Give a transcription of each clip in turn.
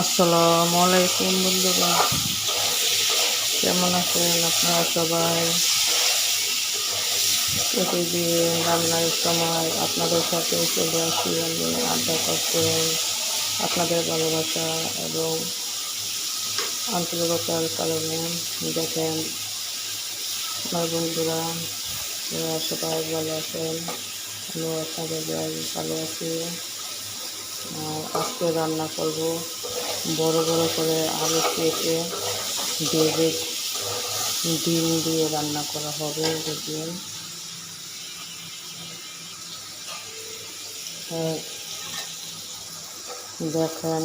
আসসালামু আলাইকুম বন্ধুরা। কেমন আছেন আপনারা সবাই? প্রতিদিন রান্নার সময় আপনাদের সাথে চলে আসি আমি, আড্ডা করতে। আপনাদের ভালোবাসা এবং আন্তরিকতার কারণে দেখেন, আমার বন্ধুরা সবাই ভালো আছেন। আমি আপনাদের ভালো আছি। আজকে রান্না করব বড় বড় করে আলু কেটে ভেজে ডিম দিয়ে রান্না করা হবে হ্যাঁ, দেখেন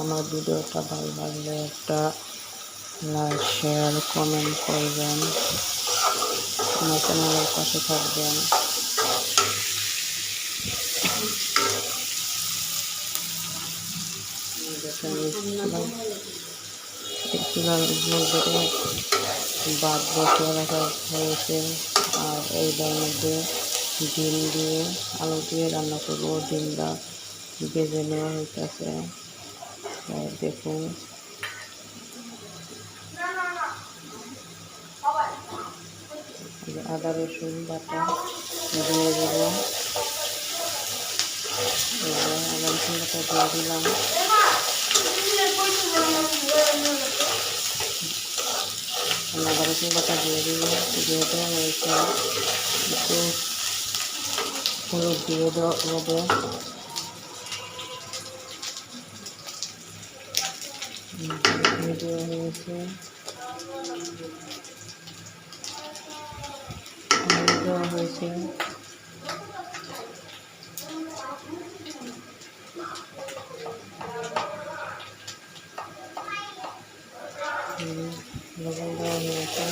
আমার ভিডিওটা ভালো লাগলে একটা লাইক শেয়ার কমেন্ট করবেন। আমার চ্যানেলের পাশে থাকবেন। চুলার বসিয়ে রাখা হয়েছে আর এইটার মধ্যে ডিম দিয়ে আলু দিয়ে রান্না করব ডিমটা ভেজে নেওয়া হইতেছে দেখুন আদা রসুন বাটা দিয়ে দেবো আদা রসুন বাটা দিয়ে দিলাম আদা রসুন বাটা দিয়ে দিলে দিয়ে দেওয়া একটু হলুদ দিয়ে দেওয়া দেওয়া হয়েছে দেওয়া হয়েছে। লবণ দেওয়া হয়েছে।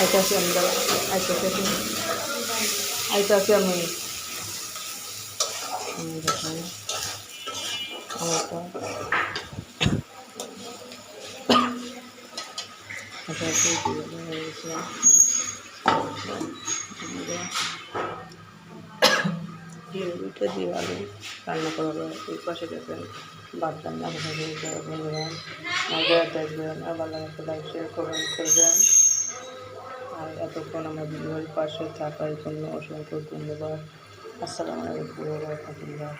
আইতাছি আমি দাঁড়া আইতাছি আইতাছি আমি। দেখেন। আইতাছি দিয়ে দেওয়া হয়েছে? দিয়ে দুটো দিয়ে আলু রান্না করা হবে এই পাশে দেখবেন ভাত রান্না করে বন্ধুরা মজা দেখবেন ভালো মতো লাইক শেয়ার কমেন্ট করবেন আর এতক্ষণ আমার ভিডিওর পাশে থাকার জন্য অসংখ্য ধন্যবাদ। আসসালামু আলাইকুম রহমতুল্লাহ